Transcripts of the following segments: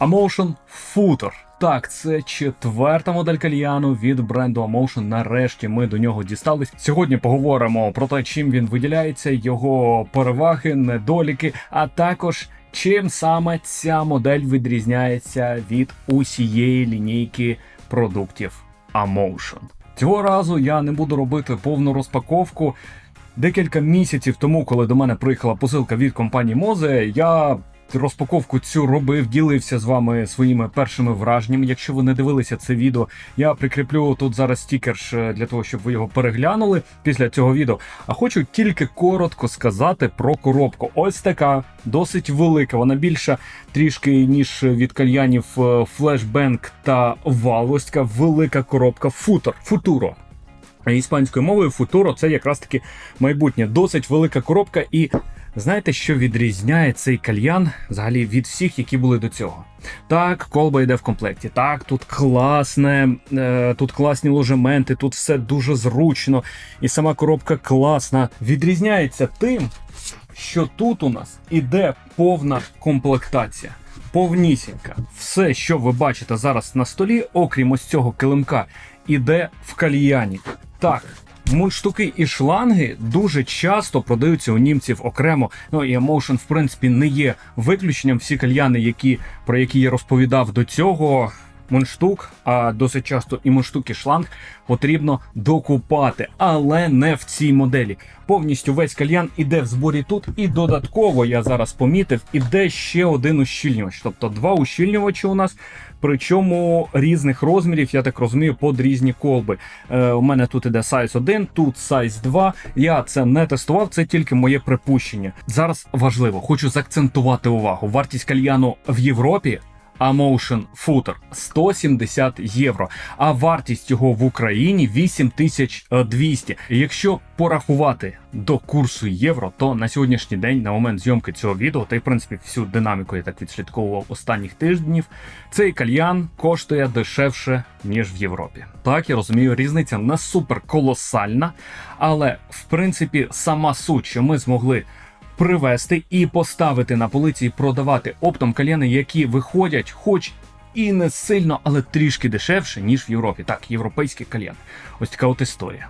Emotion Footer. Так, це четверта модель кальяну від бренду Emotion. Нарешті ми до нього дістались. Сьогодні поговоримо про те, чим він виділяється, його переваги, недоліки, а також чим саме ця модель відрізняється від усієї лінійки продуктів Emotion. Цього разу я не буду робити повну розпаковку. Декілька місяців тому, коли до мене приїхала посилка від компанії Мозе, я розпаковку цю робив, ділився з вами своїми першими враженнями. Якщо ви не дивилися це відео, я прикріплю тут зараз стікер для того, щоб ви його переглянули після цього відео. А хочу тільки коротко сказати про коробку. Ось така досить велика. Вона більша трішки ніж від кальянів е, Flashbang та Valve. Велика коробка Футур. Футуро. Іспанською мовою футуро це якраз таки майбутнє. Досить велика коробка. І знаєте, що відрізняє цей кальян взагалі від всіх, які були до цього? Так, колба йде в комплекті. Так, тут класне, е, тут класні ложементи, тут все дуже зручно, і сама коробка класна. Відрізняється тим, що тут у нас іде повна комплектація. Повнісінька. Все, що ви бачите зараз на столі, окрім ось цього килимка, іде в кальяні. Так, мундштуки і шланги дуже часто продаються у німців окремо. Ну і Emotion, в принципі, не є виключенням. Всі кальяни, які, про які я розповідав до цього. Мундштук, а досить часто і мундштук, і шланг потрібно докупати, але не в цій моделі. Повністю весь кальян іде в зборі тут, і додатково я зараз помітив, іде ще один ущільнювач. Тобто два ущільнювачі у нас, причому різних розмірів, я так розумію, під різні колби. Е, У мене тут іде size 1, тут size 2. Я це не тестував, це тільки моє припущення. Зараз важливо, хочу заакцентувати увагу. Вартість кальяну в Європі. Amotion Footer 170 євро, а вартість його в Україні 8200. І Якщо порахувати до курсу євро, то на сьогоднішній день, на момент зйомки цього відео, та й в принципі всю динаміку я так відслідковував останніх тижнів, цей кальян коштує дешевше ніж в Європі. Так я розумію, різниця не супер колосальна, але в принципі сама суть, що ми змогли привезти і поставити на полиці і продавати оптом кальяни, які виходять, хоч і не сильно, але трішки дешевше, ніж в Європі. Так, європейський кальян. Ось така от історія.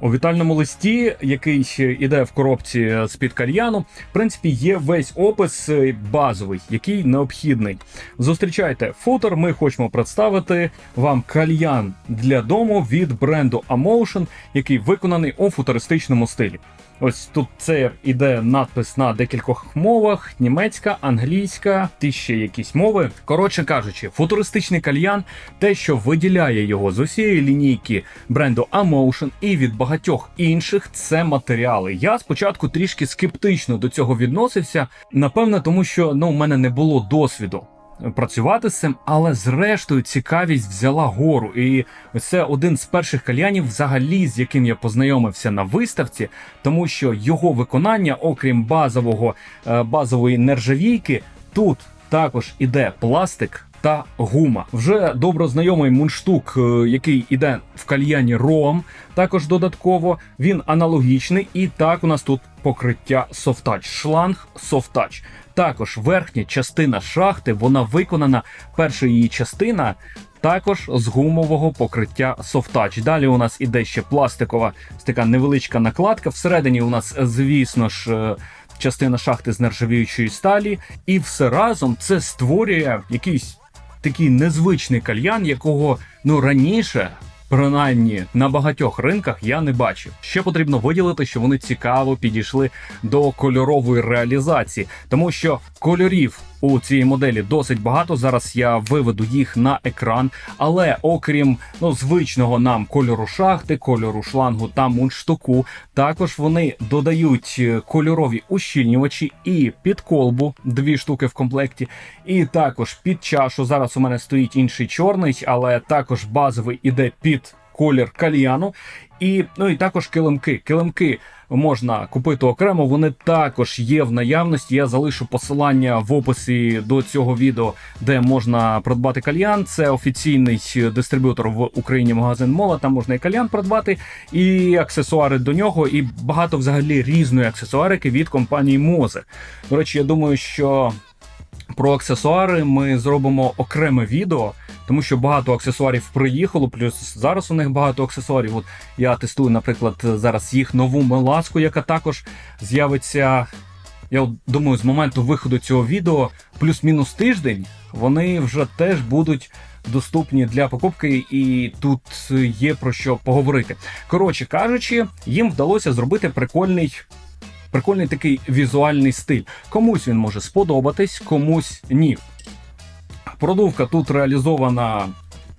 У вітальному листі, який іде в коробці з-під кальяну, в принципі, є весь опис е, базовий, який необхідний. Зустрічайте футер. Ми хочемо представити вам кальян для дому від бренду Amotion, який виконаний у футуристичному стилі. Ось тут це іде надпис на декількох мовах: німецька, англійська, ті ще якісь мови. Коротше кажучи, футуристичний кальян, те, що виділяє його з усієї лінійки бренду Amotion і від багатьох інших, це матеріали. Я спочатку трішки скептично до цього відносився. Напевно, тому що ну, у мене не було досвіду працювати з цим, але зрештою цікавість взяла гору. І це один з перших кальянів, взагалі, з яким я познайомився на виставці, тому що його виконання, окрім базового е, базової нержавійки, тут також іде пластик. Та гума. Вже добро знайомий мундштук, е, який іде в кальяні Ром, також додатково. Він аналогічний, і так у нас тут покриття софтач, шланг софтач. Також верхня частина шахти, вона виконана, перша її частина. Також з гумового покриття Softouch. Далі у нас іде ще пластикова така невеличка накладка. Всередині у нас, звісно ж, е, частина шахти з нержавіючої сталі, і все разом це створює якийсь такий незвичний кальян, якого ну раніше Принаймні на багатьох ринках я не бачив. Ще потрібно виділити, що вони цікаво підійшли до кольорової реалізації, тому що кольорів у цій моделі досить багато. Зараз я виведу їх на екран. Але окрім ну звичного нам кольору шахти, кольору шлангу та мундштуку, також вони додають е, кольорові ущільнювачі і під колбу, дві штуки в комплекті, і також під чашу. Зараз у мене стоїть інший чорний, але також базовий іде під колір кальяну. І ну і також килимки. Килимки можна купити окремо. Вони також є в наявності. Я залишу посилання в описі до цього відео, де можна придбати кальян. Це офіційний дистриб'ютор в Україні магазин Мола. Там можна і кальян придбати, і аксесуари до нього, і багато взагалі різної аксесуарики від компанії Мозе. До речі, я думаю, що Про аксесуари ми зробимо окреме відео, тому що багато аксесуарів приїхало, плюс зараз у них багато аксесуарів. От я тестую, наприклад, зараз їх нову меласку, яка також з'явиться. Я думаю, з моменту виходу цього відео, плюс-мінус тиждень, вони вже теж будуть доступні для покупки, і тут є про що поговорити. Коротше кажучи, їм вдалося зробити прикольний. Прикольний такий візуальний стиль. Комусь він може сподобатись, комусь ні. Продувка тут реалізована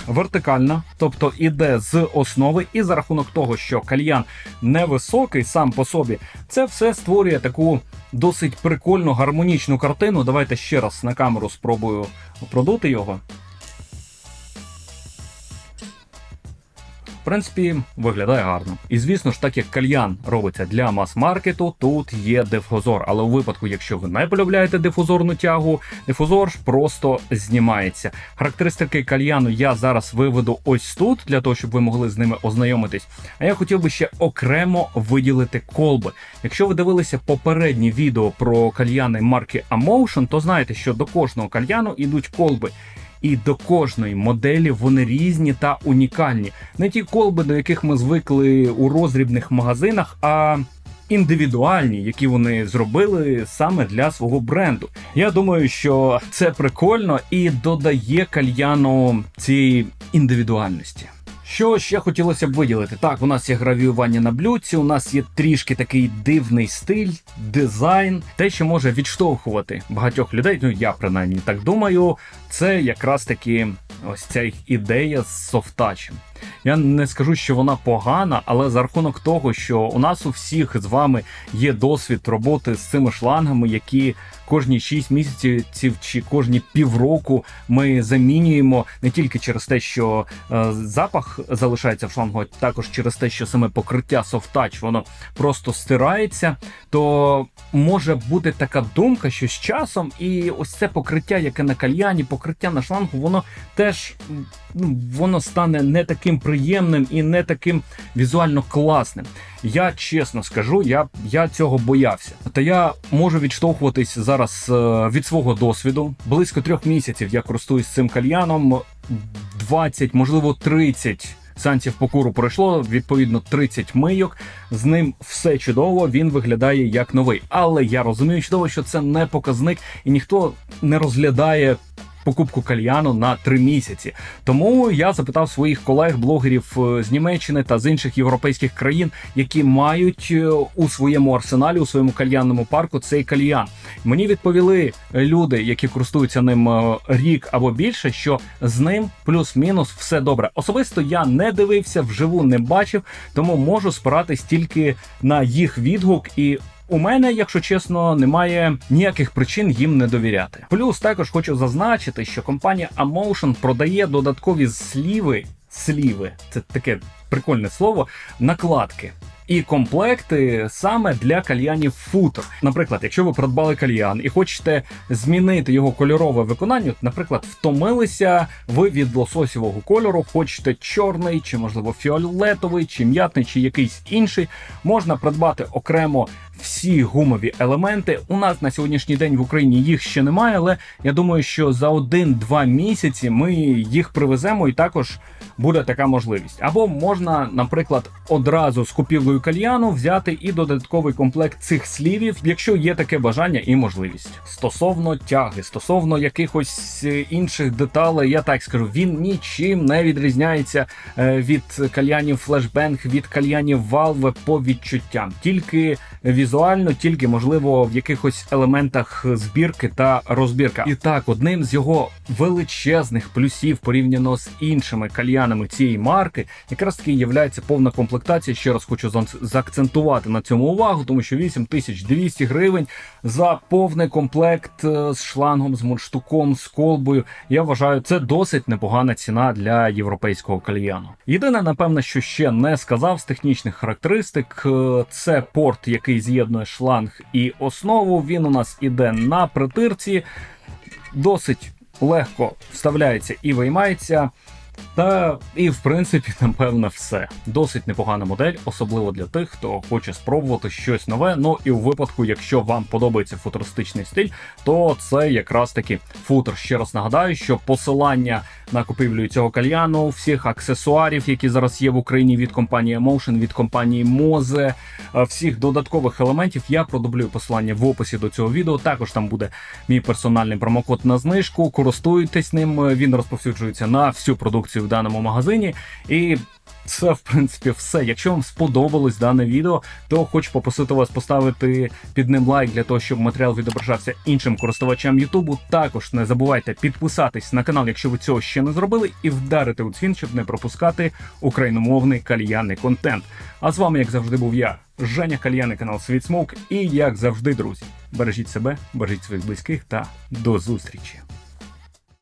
вертикальна, тобто іде з основи, і за рахунок того, що кальян невисокий сам по собі, це все створює таку досить прикольну гармонічну картину. Давайте ще раз на камеру спробую продути його. Принципі, виглядає гарно. І звісно ж, так як кальян робиться для мас-маркету, тут є дифузор. Але у випадку, якщо ви не полюбляєте дифузорну тягу, дифузор ж просто знімається. Характеристики кальяну я зараз виведу ось тут, для того, щоб ви могли з ними ознайомитись. А я хотів би ще окремо виділити колби. Якщо ви дивилися попередні відео про кальяни марки Amotion, то знаєте, що до кожного кальяну йдуть колби. І до кожної моделі вони різні та унікальні. Не ті колби, до яких ми звикли у розрібних магазинах, а індивідуальні, які вони зробили саме для свого бренду. Я думаю, що це прикольно і додає кальяну цієї індивідуальності. Що ще хотілося б виділити? Так, у нас є гравіювання на блюдці, у нас є трішки такий дивний стиль, дизайн, те, що може відштовхувати багатьох людей. Ну я принаймні так думаю. Це якраз таки ось ця їх ідея з софтачем. Я не скажу, що вона погана, але за рахунок того, що у нас у всіх з вами є досвід роботи з цими шлангами, які кожні 6 місяців чи кожні півроку ми замінюємо не тільки через те, що е, запах залишається в шлангу, а також через те, що саме покриття софтач воно просто стирається, то може бути така думка, що з часом і ось це покриття, яке на кальяні, покриття на шлангу, воно теж ну, воно стане не таким приємним і не таким візуально класним. Я чесно скажу, я я цього боявся. Та я можу відштовхуватись зараз е, від свого досвіду. Близько трьох місяців я користуюсь цим кальяном, 20, можливо, 30 Санців по куру пройшло відповідно 30 мийок. З ним все чудово. Він виглядає як новий. Але я розумію чудово, що це не показник, і ніхто не розглядає покупку кальяну на три місяці. Тому я запитав своїх колег-блогерів е, з Німеччини та з інших європейських країн, які мають е, у своєму арсеналі, у своєму кальянному парку цей кальян. Мені відповіли люди, які користуються ним е, рік або більше, що з ним плюс-мінус все добре. Особисто я не дивився, вживу не бачив, тому можу спиратись тільки на їх відгук і у мене, якщо чесно, немає ніяких причин їм не довіряти. Плюс також хочу зазначити, що компанія Amotion продає додаткові сліви. Сліви, це таке прикольне слово, накладки і комплекти саме для кальянів футер. Наприклад, якщо ви придбали кальян і хочете змінити його кольорове виконання, наприклад, втомилися ви від лососівого кольору, хочете чорний, чи можливо фіолетовий, чи м'ятний, чи якийсь інший, можна придбати окремо. Всі гумові елементи у нас на сьогоднішній день в Україні їх ще немає, але я думаю, що за один-два місяці ми їх привеземо, і також буде така можливість. Або можна, наприклад, одразу з купівлею кальяну взяти і додатковий комплект цих слівів, якщо є таке бажання і можливість. Стосовно тяги, стосовно якихось е, інших деталей, я так скажу, він нічим не відрізняється е, від кальянів Flashbang, від кальянів Valve по відчуттям, тільки візуально, тільки можливо в якихось елементах збірки та розбірка. І так, одним з його величезних плюсів порівняно з іншими кальянами цієї марки, якраз таки є повна комплектація. Ще раз хочу заакцентувати на цьому увагу, тому що 8200 гривень за повний комплект е, з шлангом, з мундштуком, з колбою. Я вважаю, це досить непогана ціна для європейського кальяну. Єдине, напевно, що ще не сказав з технічних характеристик, е, це порт, який з'єднує шланг і основу. Він у нас іде на притирці, досить легко вставляється і виймається. Та і в принципі, напевно, все. Досить непогана модель, особливо для тих, хто хоче спробувати щось нове. Ну і у випадку, якщо вам подобається футуристичний стиль, то це якраз таки футер. Ще раз нагадаю, що посилання на купівлю цього кальяну, всіх аксесуарів, які зараз є в Україні від компанії Emotion, від компанії Moze, е, всіх додаткових елементів, я продублюю посилання в описі до цього відео. Також там буде мій персональний промокод на знижку. Користуйтесь ним. Він розповсюджується на всю продукцію в даному магазині. І це, в принципі, все. Якщо вам сподобалось дане відео, то хочу попросити вас поставити під ним лайк для того, щоб матеріал відображався іншим користувачам Ютубу. Також не забувайте підписатись на канал, якщо ви цього ще не зробили, і вдарити у дзвін, щоб не пропускати україномовний кальянний контент. А з вами, як завжди, був я, Женя Кальяний, канал Світ Смоук. І як завжди, друзі, бережіть себе, бережіть своїх близьких та до зустрічі.